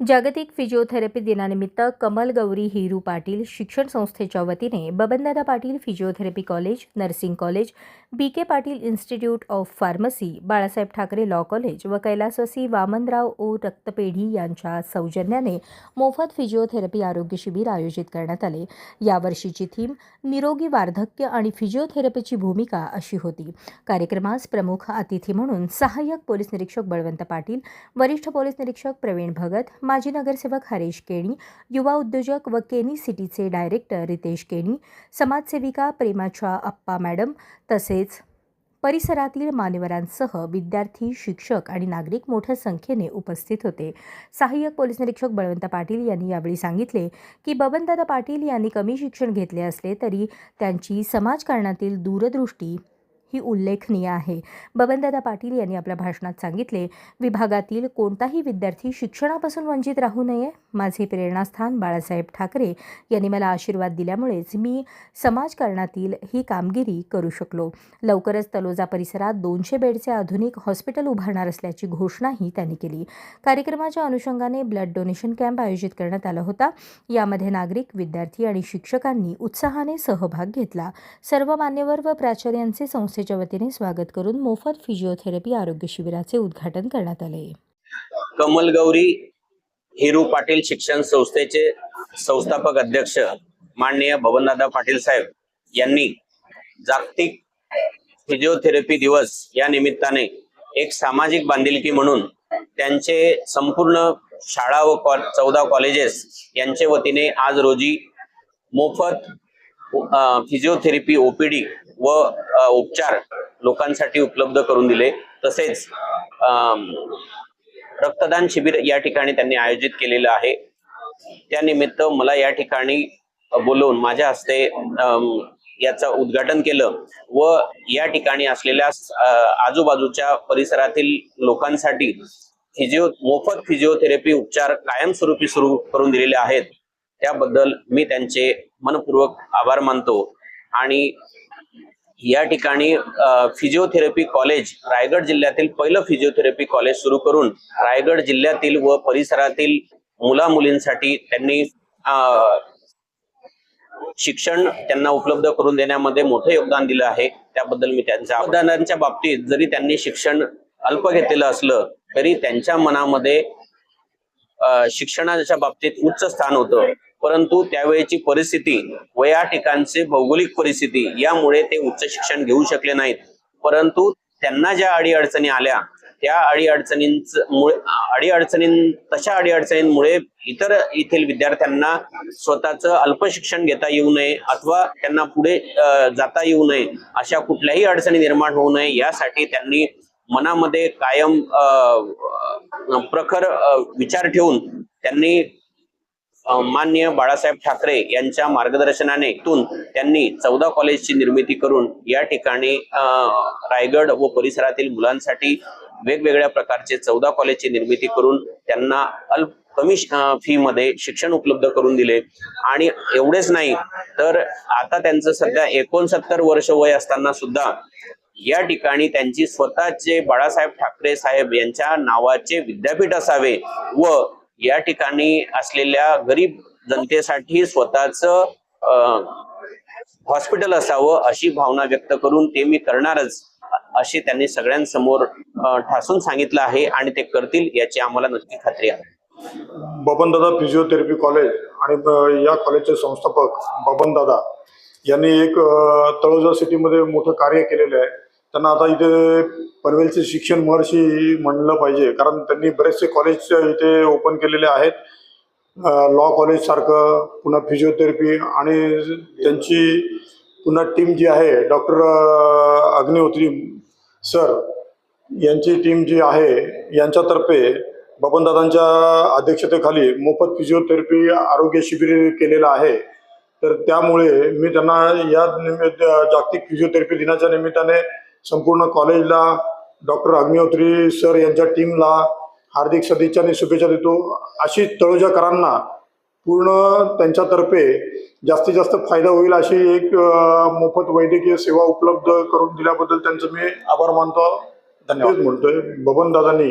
जागतिक फिजिओथेरपी दिनानिमित्त कमल गौरी हिरू पाटील शिक्षण संस्थेच्या वतीने Babandada Patil physiotherapy college nursing college B K Patil institute of pharmacy Balasaheb Thackeray law college व कैलासवासी वामनराव ओ रक्तपेढी यांच्या सौजन्याने मोफत फिजिओथेरपी आरोग्य शिबिर आयोजित करण्यात आले. यावर्षीची थीम निरोगी वार्धक्य आणि फिजिओथेरपीची भूमिका अशी होती. कार्यक्रमास प्रमुख अतिथी म्हणून सहाय्यक पोलीस निरीक्षक बळवंत पाटील वरिष्ठ पोलीस निरीक्षक प्रवीण भगत माजी नगरसेवक हरेश केणी युवा उद्योजक व केनी सिटीचे डायरेक्टर रितेश केणी समाजसेविका प्रेमाच्या अप्पा मॅडम तसेच परिसरातील मान्यवरांसह विद्यार्थी शिक्षक आणि नागरिक मोठ्या संख्येने उपस्थित होते. सहाय्यक पोलीस निरीक्षक बळवंत पाटील यांनी यावेळी सांगितले की बबनदादा पाटील यांनी कमी शिक्षण घेतले असले तरी त्यांची समाजकारणातील दूरदृष्टी ही उल्लेखनीय आहे. बबनदादा पाटील यांनी आपल्या भाषणात सांगितले विभागातील कोणताही विद्यार्थी शिक्षणापासून वंचित राहू नये. माझे प्रेरणास्थान बाळासाहेब ठाकरे यांनी मला आशीर्वाद दिल्यामुळेच मी समाजकारणातील ही कामगिरी करू शकलो. लवकरच तलोजा परिसरात दोनशे बेडचे आधुनिक हॉस्पिटल उभारणार असल्याची घोषणाही त्यांनी केली. कार्यक्रमाच्या अनुषंगाने ब्लड डोनेशन कॅम्प आयोजित करण्यात आला होता. यामध्ये नागरिक विद्यार्थी आणि शिक्षकांनी उत्साहाने सहभाग घेतला. सर्व मान्यवर व प्राचार्यांचे संस्थेच्या वतीने स्वागत करून मोफत फिजिओथेरपी आरोग्य शिबिराचे उद्घाटन करण्यात आले. कमल गौरी हिरू पाटील शिक्षण संस्थेचे संस्थापक अध्यक्ष माननीय भवनदादा पाटील साहेब यांनी जागतिक फिजिओथेरपी दिवस या निमित्ताने एक सामाजिक बांधिलकी म्हणून त्यांचे संपूर्ण शाळा व कॉल चौदा कॉलेजेस यांचे वतीने आज रोजी मोफत फिजिओथेरपी ओपीडी व उपचार लोकांसाठी उपलब्ध करून दिले. तसेच रक्तदान शिबिर या ठिकाणी त्यांनी आयोजित केलेलं आहे. त्यानिमित्त मला या ठिकाणी बोलवून माझ्या हस्ते याचं उद्घाटन केलं व या ठिकाणी असलेल्या आजूबाजूच्या परिसरातील लोकांसाठी फिजिओ मोफत फिजिओथेरपी उपचार कायमस्वरूपी सुरू करून दिलेले आहेत. त्याबद्दल मी त्यांचे मनपूर्वक आभार मानतो आणि या ठिकाणी फिजिओथेरपी कॉलेज रायगड जिल्ह्यातील पहिलं फिजिओथेरपी कॉलेज सुरू करून रायगड जिल्ह्यातील व परिसरातील मुला मुलींसाठी त्यांनी शिक्षण त्यांना उपलब्ध करून देण्यामध्ये मोठं योगदान दिलं आहे. त्याबद्दल मी त्यांच्या योगदानांच्या बाबतीत जरी त्यांनी शिक्षण अल्प घेतलेलं असलं तरी त्यांच्या मनामध्ये शिक्षणाच्या बाबतीत उच्च स्थान होतं. परंतु त्यावेळेची परिस्थिती व या ठिकाणचे भौगोलिक परिस्थिती यामुळे ते उच्च शिक्षण घेऊ शकले नाहीत. परंतु त्यांना ज्या अडीअडचणी आल्या त्या अडीअडचणींच मुळे अडीअडचणीं तशा अडीअडचणींमुळे इतर येथील विद्यार्थ्यांना स्वतःचं अल्प शिक्षण घेता येऊ नये अथवा त्यांना पुढे जाता येऊ नये अशा कुठल्याही अडचणी निर्माण होऊ नये यासाठी त्यांनी मनामध्ये कायम प्रखर विचार ठेवून त्यांनी मान्य बाळासाहेब ठाकरे यांच्या मार्गदर्शनानेतून त्यांनी चौदा कॉलेजची निर्मिती करून या ठिकाणी रायगड व परिसरातील मुलांसाठी वेगवेगळ्या प्रकारचे चौदा कॉलेजची निर्मिती करून त्यांना अल्प कमी फी मध्ये शिक्षण उपलब्ध करून दिले. आणि एवढेच नाही तर आता त्यांचं सध्या एकोणसत्तर वर्ष वय असताना सुद्धा या ठिकाणी त्यांची स्वतःचे बाळासाहेब ठाकरे साहेब यांच्या नावाचे विद्यापीठ असावे व या ठिकाणी असलेल्या गरीब जनतेसाठी स्वतःच हॉस्पिटल असावं अशी भावना व्यक्त करून ते मी करणारच अशी त्यांनी सगळ्यांसमोर ठासून सांगितलं आहे आणि ते करतील याची आम्हाला नक्की खात्री आहे. बबनदादा फिजिओथेरपी कॉलेज आणि या कॉलेजचे संस्थापक बबनदादा यांनी एक तळोजा सिटीमध्ये मोठं कार्य केलेलं आहे. त्यांना आता इथे पनवेलचे शिक्षण महर्षी म्हणलं पाहिजे. कारण त्यांनी बरेचसे कॉलेज इथे ओपन केलेले आहेत. लॉ कॉलेज सारखं पुन्हा फिजिओथेरपी आणि त्यांची पुन्हा टीम जी आहे डॉक्टर अग्निहोत्री सर यांची टीम जी आहे यांच्यातर्फे बबनदादांच्या अध्यक्षतेखाली मोफत फिजिओथेरपी आरोग्य शिबिर केलेलं आहे. तर त्यामुळे मी त्यांना या निमित्त जागतिक फिजिओथेरपी दिनाच्या निमित्ताने संपूर्ण कॉलेजला डॉक्टर अग्निहोत्री सर यांच्या टीमला हार्दिक सदिच्छा आणि शुभेच्छा देतो. अशी तळोजाकरांना पूर्ण त्यांच्यातर्फे जास्तीत जास्त फायदा होईल अशी एक मोफत वैद्यकीय सेवा उपलब्ध करून दिल्याबद्दल त्यांचं मी आभार मानतो. धन्यवाद. म्हणतोय बबन दादांनी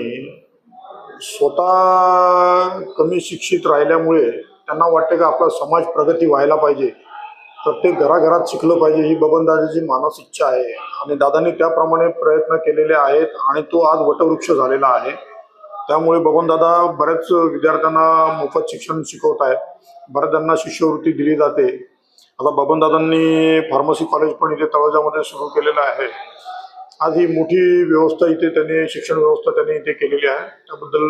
स्वतः कमी शिक्षित राहिल्यामुळे त्यांना वाटते की आपला समाज प्रगती व्हायला पाहिजे. प्रत्येक घराघरात शिकलं पाहिजे ही बबनदादाची मानस इच्छा आहे. आणि दादांनी त्याप्रमाणे प्रयत्न केलेले आहेत आणि तो आज वटवृक्ष झालेला आहे. त्यामुळे बबनदादा बऱ्याच विद्यार्थ्यांना मोफत शिक्षण शिकवत आहेत. बऱ्याचजणांना शिष्यवृत्ती दिली जाते. आता बबनदादांनी फार्मसी कॉलेज पण इथे तळोजामध्ये सुरू केलेलं आहे. आज ही मोठी व्यवस्था इथे त्यांनी शिक्षण व्यवस्था त्यांनी इथे केलेली आहे. त्याबद्दल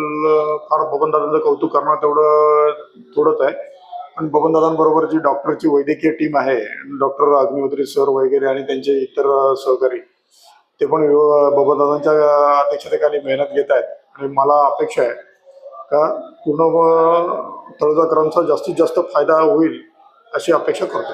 फार बबनदादांचं कौतुक करणं तेवढं थोडंच आहे. आणि बबनदादांबरोबर जी डॉक्टरची वैद्यकीय टीम आहे डॉक्टर अग्निहोत्री सर वगैरे आणि त्यांचे इतर सहकारी ते पण व्यव- बबनदादांच्या अध्यक्षतेखाली मेहनत घेत आहेत. आणि मला अपेक्षा आहे का पूर्ण तळजाकरांचा जास्तीत जास्त फायदा होईल अशी अपेक्षा करतो